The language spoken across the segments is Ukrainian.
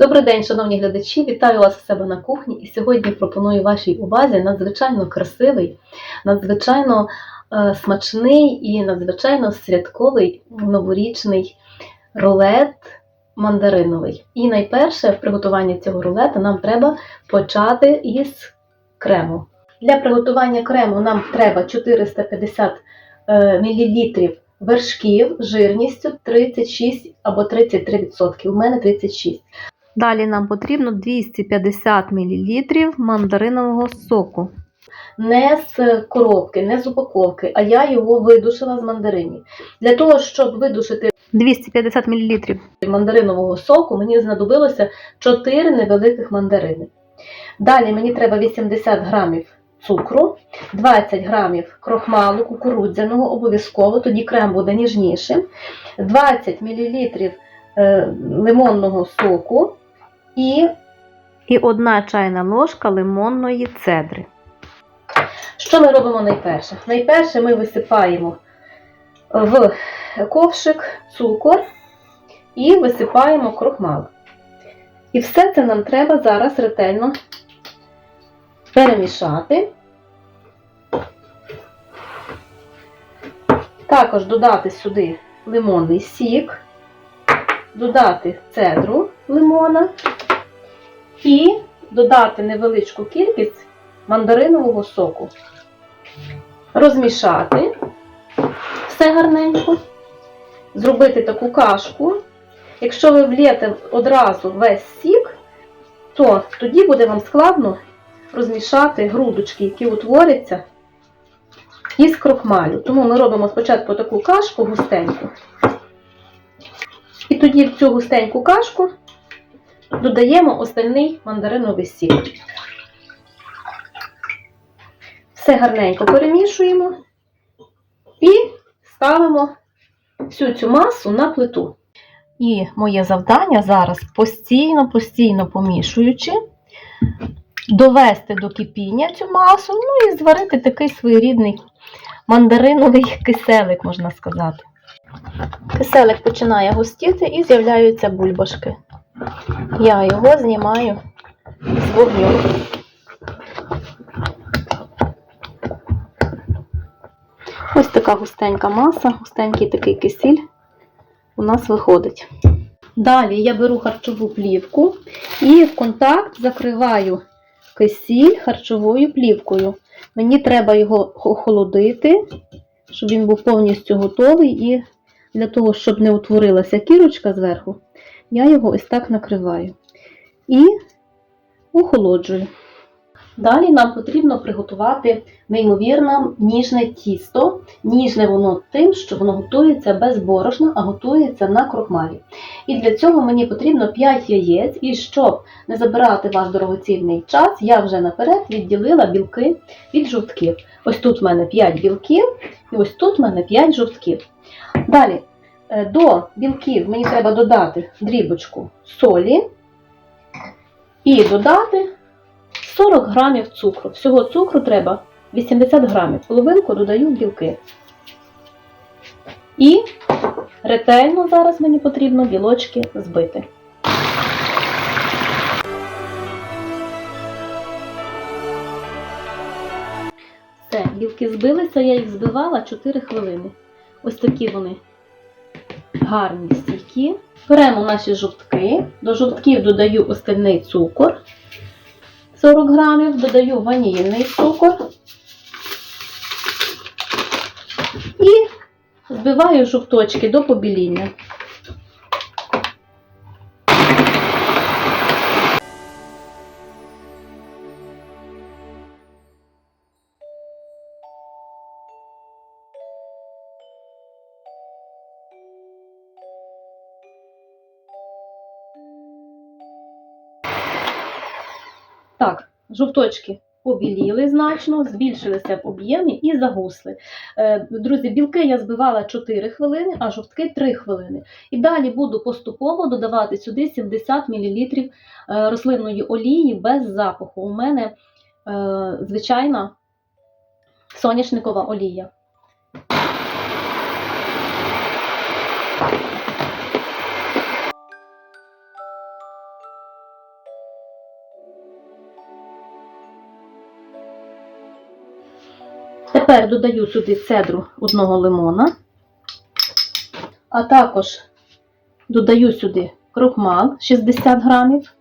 Добрий день, шановні глядачі! Вітаю вас у себе на кухні. І сьогодні пропоную вашій увазі надзвичайно красивий, надзвичайно е, смачний і надзвичайно святковий новорічний рулет мандариновий. І найперше в приготуванні цього рулета нам треба почати із крему. Для приготування крему нам треба 450 е, мл вершків жирністю 36 або 33%. У мене 36. Далі нам потрібно 250 мл мандаринового соку. Не з коробки, не з упаковки, а я його видушила з мандаринів. Для того, щоб видушити 250 мл мандаринового соку, мені знадобилося 4 невеликих мандарини. Далі мені треба 80 грамів цукру, 20 грамів крохмалу кукурудзяного, обов'язково, тоді крем буде ніжнішим, 20 мл е, лимонного соку і, і 1 чайна ложка лимонної цедри. Що ми робимо найперше? Найперше ми висипаємо в ковшик цукор і висипаємо крохмал. І все це нам треба зараз ретельно перемішати. Також додати сюди лимонний сік, додати цедру лимона і додати невеличку кількість мандаринового соку. Розмішати все гарненько, зробити таку кашку. Якщо ви влієте одразу весь сік, то тоді буде вам складно розмішати грудочки, які утворяться із крохмалю. Тому ми робимо спочатку таку кашку густеньку. І тоді в цю густеньку кашку додаємо остальний мандариновий сік. Все гарненько перемішуємо і ставимо всю цю масу на плиту. І моє завдання зараз постійно-постійно помішуючи, довести до кипіння цю масу, ну і зварити такий своєрідний мандариновий киселик, можна сказати. Киселик починає густіти і з'являються бульбашки. Я його знімаю з вогню. Ось така густенька маса, густенький такий кисіль у нас виходить. Далі я беру харчову плівку і в контакт закриваю кисіль харчовою плівкою. Мені треба його охолодити, щоб він був повністю готовий, і для того, щоб не утворилася кірочка зверху, я його ось так накриваю і охолоджую. Далі нам потрібно приготувати неймовірно ніжне тісто. Ніжне воно тим, що воно готується без борошна, а готується на крохмалі. І для цього мені потрібно 5 яєць, і щоб не забирати ваш дорогоцінний час, я вже наперед відділила білки від жовтків. Ось тут в мене 5 білків, і ось тут в мене 5 жовтків. Далі до білків мені треба додати дрібочку солі і додати 40 грамів цукру. Всього цукру треба 80 грамів. Половинку додаю в білки. І ретельно зараз мені потрібно білочки збити. Все, білки збилися, я їх збивала 4 хвилини. Ось такі вони гарні стійкі. Беремо наші жовтки, до жовтків додаю остальний цукор. 40 грамів, додаю ванільний цукор і збиваю жовточки до побіління. Так, жовточки побіліли значно, збільшилися в об'ємі і загусли. Е, Друзі, білки я збивала 4 хвилини, а жовтки 3 хвилини. І далі буду поступово додавати сюди 70 мл рослинної олії без запаху. У мене е, звичайна соняшникова олія. Тепер додаю сюди цедру одного лимона, а також додаю сюди крохмал 60 грамів.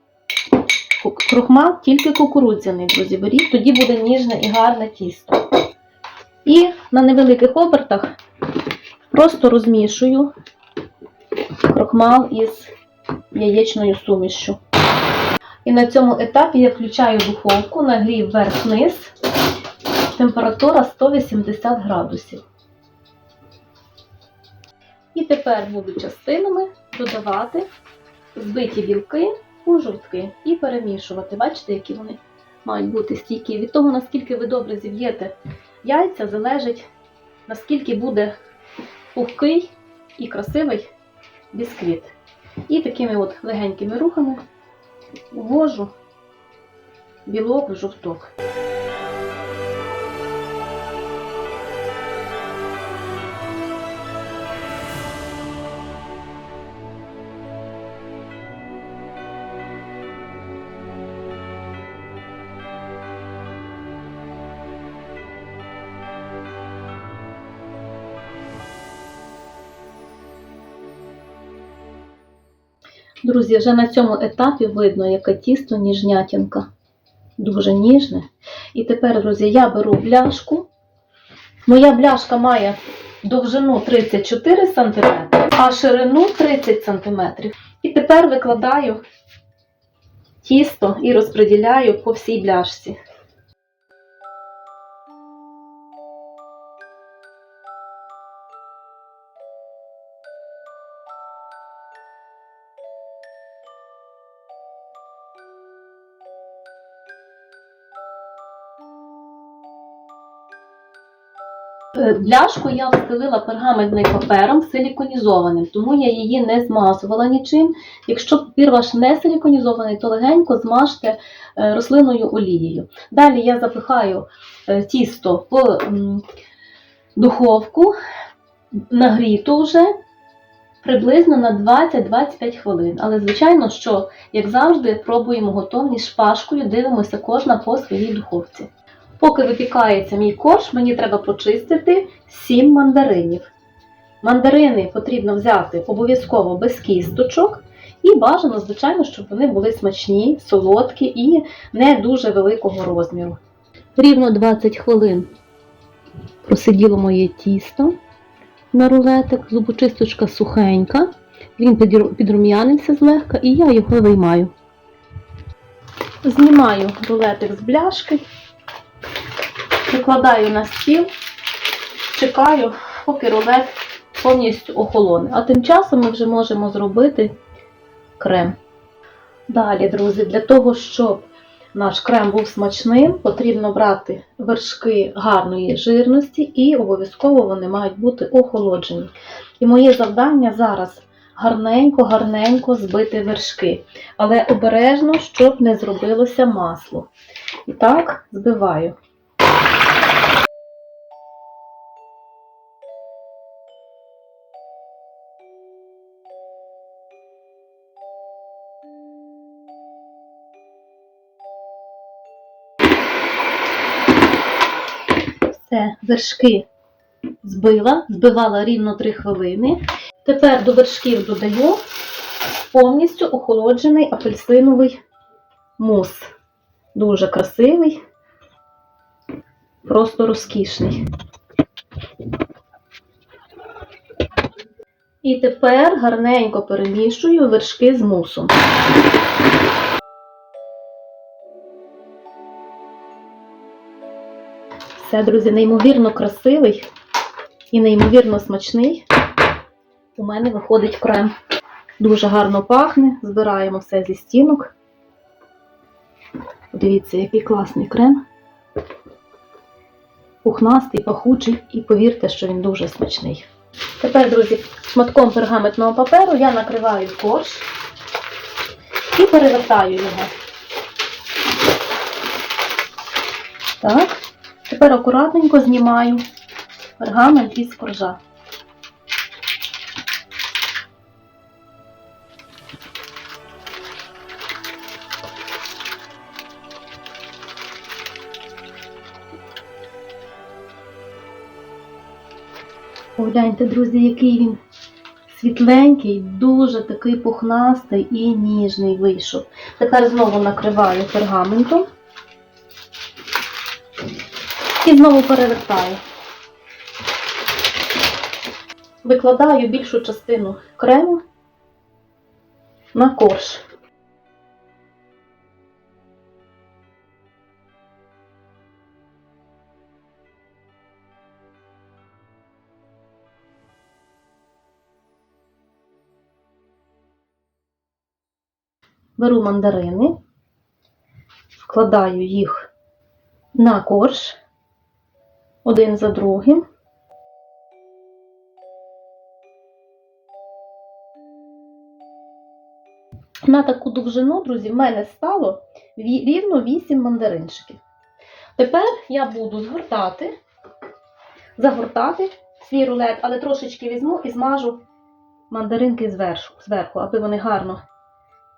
Крохмал тільки кукурудзяний, друзі, беріть, тоді буде ніжне і гарне тісто. І на невеликих обертах просто розмішую крохмал із яєчною сумішшю. І на цьому етапі я включаю духовку, нагрів вверх-вниз, температура 180 градусів. І тепер буду частинами додавати збиті білки у жовтки і перемішувати. Бачите, які вони мають бути стійкі. Від того, наскільки ви добре зіб'єте яйця, залежить, наскільки буде пухкий і красивий бісквіт. І такими от легенькими рухами ввожу білок в жовток. Друзі, вже на цьому етапі видно, яке тісто ніжнятінка. Дуже ніжне. І тепер, друзі, я беру бляшку. Моя бляшка має довжину 34 см, а ширину 30 см. І тепер викладаю тісто і розподіляю по всій бляшці. Бляшку я встелила пергаментним папером силіконізованим, тому я її не змазувала нічим. Якщо папір ваш не силіконізований, то легенько змажте е, рослинною олією. Далі я запихаю е, тісто в духовку, нагріту вже приблизно на 20-25 хвилин. Але, звичайно, що, як завжди, пробуємо готовність шпажкою, дивимося кожна по своїй духовці. Поки випікається мій корж, мені треба почистити 7 мандаринів. Мандарини потрібно взяти обов'язково без кісточок, і бажано, звичайно, щоб вони були смачні, солодкі і не дуже великого розміру. Рівно 20 хвилин просиділо моє тісто на рулетик, зубочисточка сухенька, він підру- підрум'янився злегка, і я його виймаю. Знімаю рулетик з бляшки. Викладаю на стіл, чекаю, поки рулет повністю охолоне. А тим часом ми вже можемо зробити крем. Далі, друзі, для того, щоб наш крем був смачним, потрібно брати вершки гарної жирності і обов'язково вони мають бути охолоджені. І моє завдання зараз гарненько-гарненько збити вершки, але обережно, щоб не зробилося масло. І так, збиваю. Все, вершки збила, збивала рівно 3 хвилини. Тепер до вершків додаю повністю охолоджений апельсиновий мус. Дуже красивий, просто розкішний. І тепер гарненько перемішую вершки з мусом. Все, друзі, неймовірно красивий і неймовірно смачний. У мене виходить крем. Дуже гарно пахне. Збираємо все зі стінок. Подивіться, який класний крем. Пухнастий, пахучий, і повірте, що він дуже смачний. Тепер, друзі, шматком пергаментного паперу я накриваю корж і перевертаю його. Так. Тепер акуратненько знімаю пергамент із коржа. Погляньте, друзі, який він світленький, дуже такий пухнастий і ніжний вийшов. Тепер знову накриваю пергаментом і знову перевертаю. Викладаю більшу частину крему на корж. Беру мандарини, вкладаю їх на корж один за другим. На таку довжину, друзі, в мене стало рівно 8 мандаринчиків. Тепер я буду згортати, загортати свій рулет, але трошечки візьму і змажу мандаринки зверху, зверху аби вони гарно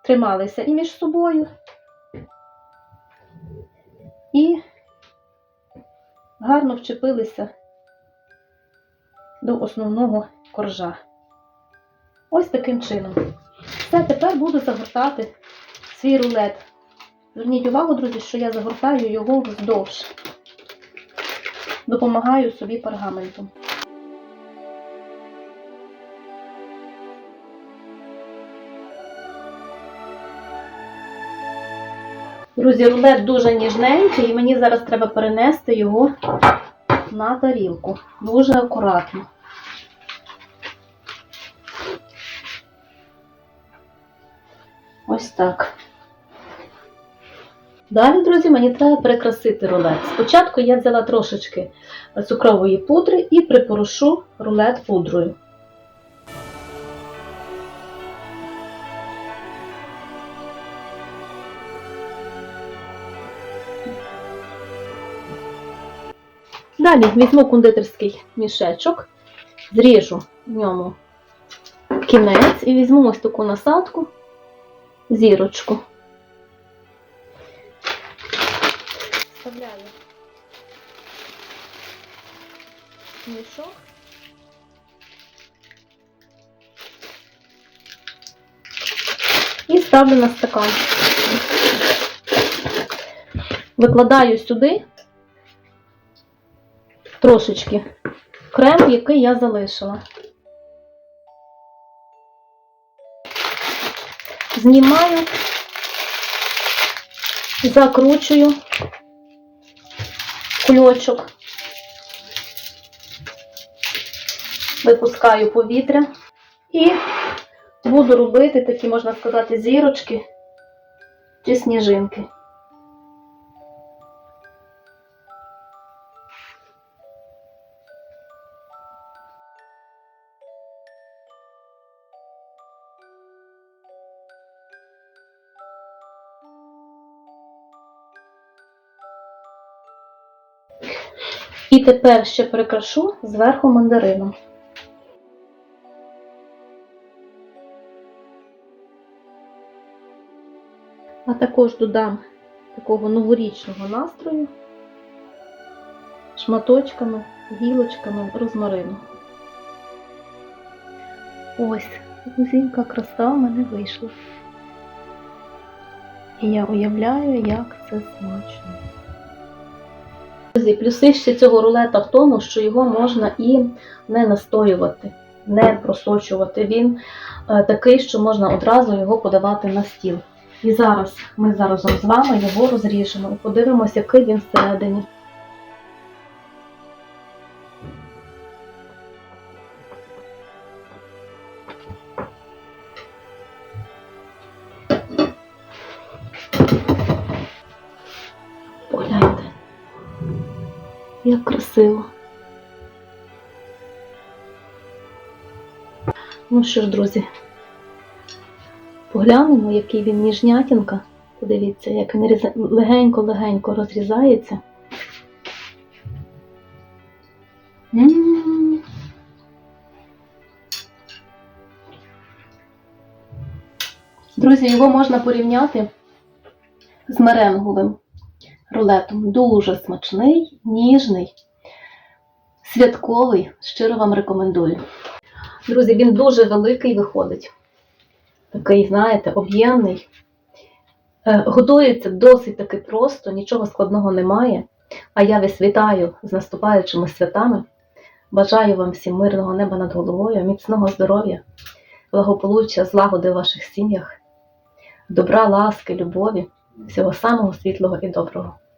трималися і між собою, і гарно вчепилися до основного коржа. Ось таким чином. Все, тепер буду загортати свій рулет. Зверніть увагу, друзі, що я загортаю його вздовж. Допомагаю собі пергаментом. Друзі, рулет дуже ніжненький, і мені зараз треба перенести його на тарілку. Дуже акуратно. Ось так. Далі, друзі, мені треба прикрасити рулет. Спочатку я взяла трошечки цукрової пудри і припорушу рулет пудрою. Далі візьму кондитерський мішечок, зріжу в ньому кінець і візьму ось таку насадку, зірочку. Вставляю мішок. І ставлю на стакан. Викладаю сюди трошечки крем, який я залишила. Знімаю, закручую кульочок, випускаю повітря і буду робити такі, можна сказати, зірочки чи сніжинки. І тепер ще прикрашу зверху мандарином. А також додам такого новорічного настрою шматочками, гілочками розмарину. Ось, друзінька краса в мене вийшла. І я уявляю, як це смачно. Друзі, плюси ще цього рулета в тому, що його можна і не настоювати, не просочувати. Він е, такий, що можна одразу його подавати на стіл. І зараз ми зараз з вами його розріжемо і подивимося, який він всередині. Як красиво. Ну що ж, друзі, поглянемо, який він ніжнятінка. Подивіться, як він легенько-легенько розрізається. Друзі, його можна порівняти з меренговим рулетом. Дуже смачний, ніжний, святковий, щиро вам рекомендую. Друзі, він дуже великий виходить. Такий, знаєте, об'ємний. Е, Готується досить таки просто, нічого складного немає. А я вас вітаю з наступаючими святами. Бажаю вам всім мирного неба над головою, міцного здоров'я, благополуччя, злагоди в ваших сім'ях, добра, ласки, любові, всього самого світлого і доброго.